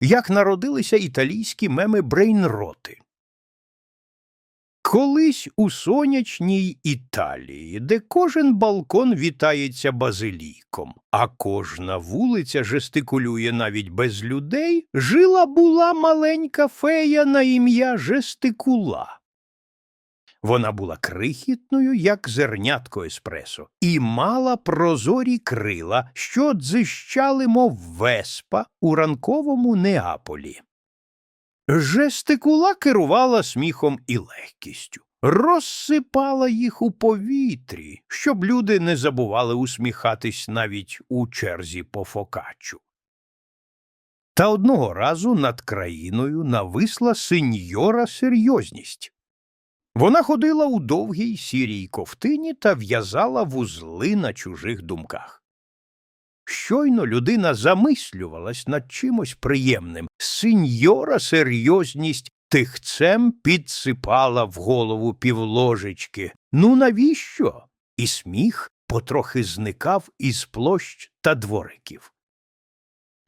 як народилися італійські меми брейнроти. Колись у сонячній Італії, де кожен балкон вітається базиліком, а кожна вулиця жестикулює навіть без людей, жила була маленька фея на ім'я Жестикула. Вона була крихітною, як зернятко еспресо, і мала прозорі крила, що дзищали, мов веспа у ранковому Неаполі. Жестикула керувала сміхом і легкістю, розсипала їх у повітрі, щоб люди не забували усміхатись навіть у черзі по фокачу. Та одного разу над країною нависла сеньора серйозність. Вона ходила у довгій сірій ковтині та в'язала вузли на чужих думках. Щойно людина замислювалась над чимось приємним. Синьора серйозність тихцем підсипала в голову півложечки. Ну навіщо? І сміх потрохи зникав із площ та двориків.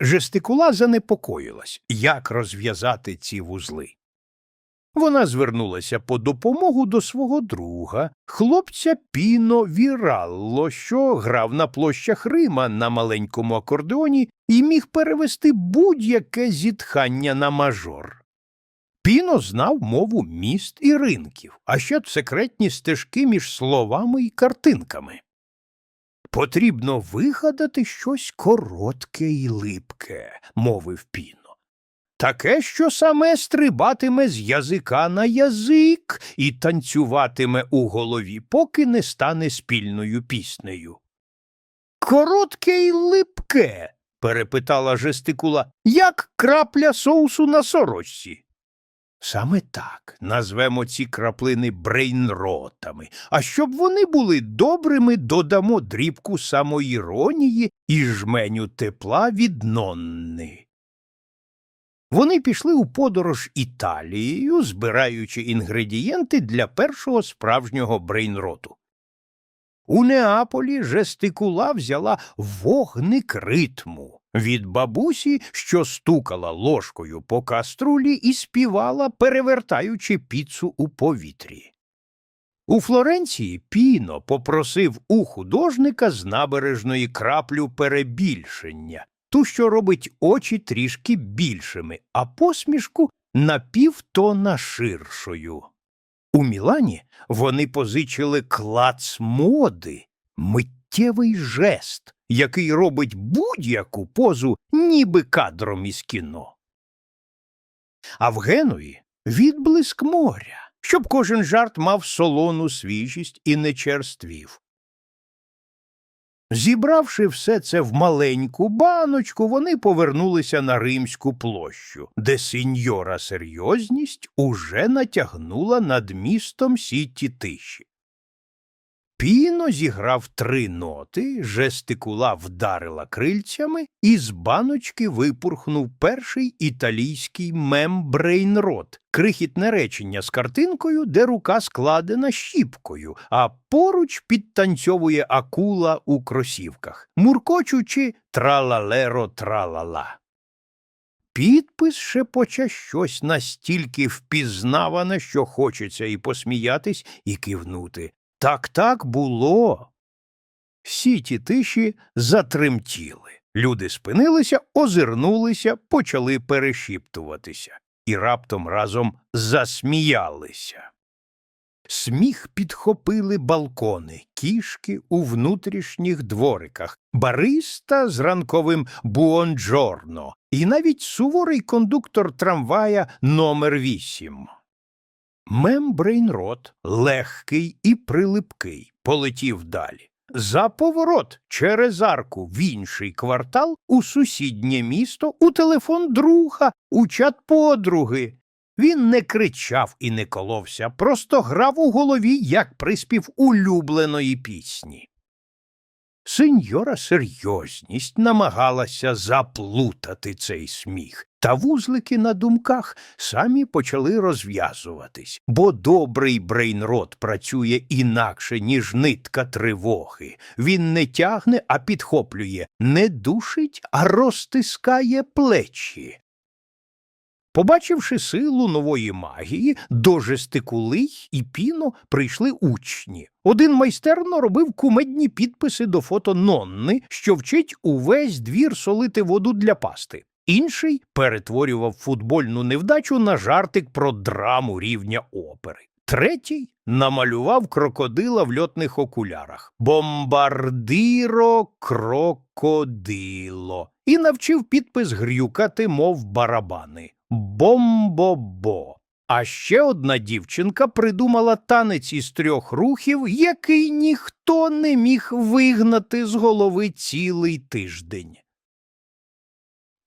Жестикула занепокоїлась, як розв'язати ці вузли. Вона звернулася по допомогу до свого друга, хлопця Піно Віралло, що грав на площах Рима на маленькому акордеоні і міг перевести будь-яке зітхання на мажор. Піно знав мову міст і ринків, а ще секретні стежки між словами і картинками. Потрібно вигадати щось коротке і липке, мовив Піно. Таке, що саме стрибатиме з язика на язик і танцюватиме у голові, поки не стане спільною піснею. Коротке й липке, перепитала жестикула, як крапля соусу на сорочці. Саме так назвемо ці краплини брейнротами, а щоб вони були добрими, додамо дрібку самоіронії і жменю тепла від Нонни. Вони пішли у подорож Італією, збираючи інгредієнти для першого справжнього брейнроту. У Неаполі жестикула взяла вогник ритму від бабусі, що стукала ложкою по каструлі і співала, перевертаючи піцу у повітрі. У Флоренції Піно попросив у художника з набережної краплю перебільшення, ту, що робить очі трішки більшими, а посмішку на півтона ширшою. У Мілані вони позичили клац моди, миттєвий жест, який робить будь-яку позу, ніби кадром із кіно. А в Генуї відблиск моря, щоб кожен жарт мав солону свіжість і не черствів. Зібравши все це в маленьку баночку, вони повернулися на римську площу, де сеньора серйозність уже натягнула над містом сіті тиші. Піно зіграв три ноти, жестикула вдарила крильцями, і з баночки випурхнув перший італійський мем-брейнрот, крихітне речення з картинкою, де рука складена щіпкою, а поруч підтанцьовує акула у кросівках, муркочучи тралалеро тралала. Підпис шепоче щось настільки впізнаване, що хочеться і посміятись, і кивнути. Так так було. Всі ті тиші затремтіли. Люди спинилися, озирнулися, почали перешіптуватися і раптом разом засміялися. Сміх підхопили балкони, кішки у внутрішніх двориках, бариста з ранковим буонджорно і навіть суворий кондуктор трамвая номер 8 Мем Брейнрот, легкий і прилипкий, полетів далі. За поворот через арку в інший квартал, у сусіднє місто, у телефон друга, у чат подруги. Він не кричав і не коловся, просто грав у голові, як приспів улюбленої пісні. Сеньора серйозність намагалася заплутати цей сміх, та вузлики на думках самі почали розв'язуватись, бо добрий брейнрот працює інакше, ніж нитка тривоги. Він не тягне, а підхоплює, не душить, а розтискає плечі. Побачивши силу нової магії, до жестикулий і піно прийшли учні. Один майстерно робив кумедні підписи до фото Нонни, що вчить увесь двір солити воду для пасти. Інший перетворював футбольну невдачу на жартик про драму рівня опери. Третій намалював крокодила в льотних окулярах Бомбардиро крокодило і навчив підпис грюкати, мов барабани Бомбобо. А ще одна дівчинка придумала танець із трьох рухів, який ніхто не міг вигнати з голови цілий тиждень.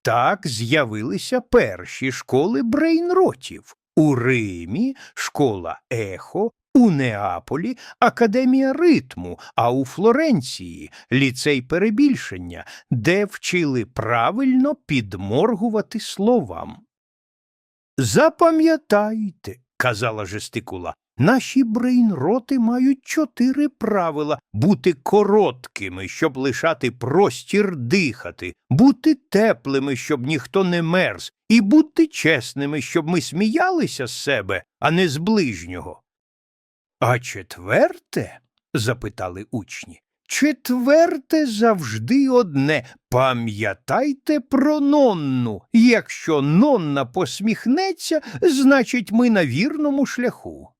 Так з'явилися перші школи брейнротів. У Римі школа ехо, у Неаполі академія ритму, а у Флоренції ліцей перебільшення, де вчили правильно підморгувати словам. Запам'ятайте, казала жестикула, наші брейнроти мають чотири правила бути короткими, щоб лишати простір дихати, бути теплими, щоб ніхто не мерз, і бути чесними, щоб ми сміялися з себе, а не з ближнього. А четверте? запитали учні. Четверте завжди одне. Пам'ятайте про Нонну. Якщо Нонна посміхнеться, значить ми на вірному шляху.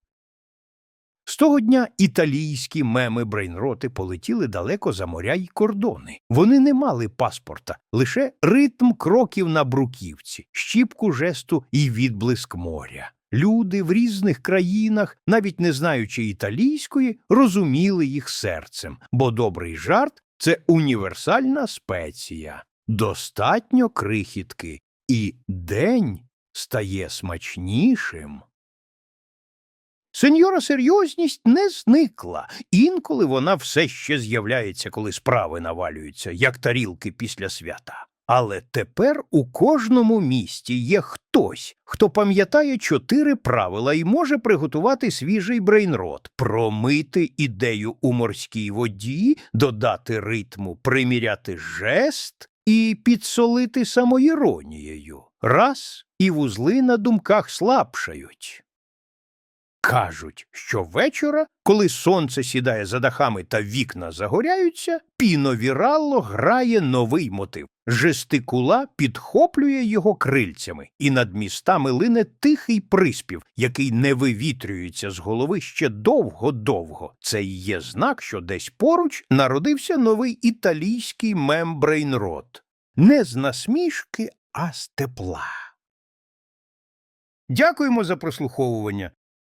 З того дня італійські меми брейнроти полетіли далеко за моря й кордони. Вони не мали паспорта, лише ритм кроків на бруківці, щіпку жесту і відблиск моря. Люди в різних країнах, навіть не знаючи італійської, розуміли їх серцем, бо добрий жарт це універсальна спеція. Достатньо крихітки, і день стає смачнішим. Сеньора серйозність не зникла. Інколи вона все ще з'являється, коли справи навалюються, як тарілки після свята. Але тепер у кожному місті є хтось, хто пам'ятає чотири правила і може приготувати свіжий брейнрот, промити ідею у морській воді, додати ритму, приміряти жест і підсолити самоіронією. Раз і вузли на думках слабшають. Кажуть, що вечора, коли сонце сідає за дахами та вікна загоряються, піновіралло грає новий мотив. Жестикула підхоплює його крильцями, і над містами лине тихий приспів, який не вивітрюється з голови ще довго-довго. Це й є знак, що десь поруч народився новий італійський мембрейнрот. Не з насмішки, а з тепла. Дякуємо за прослуховування.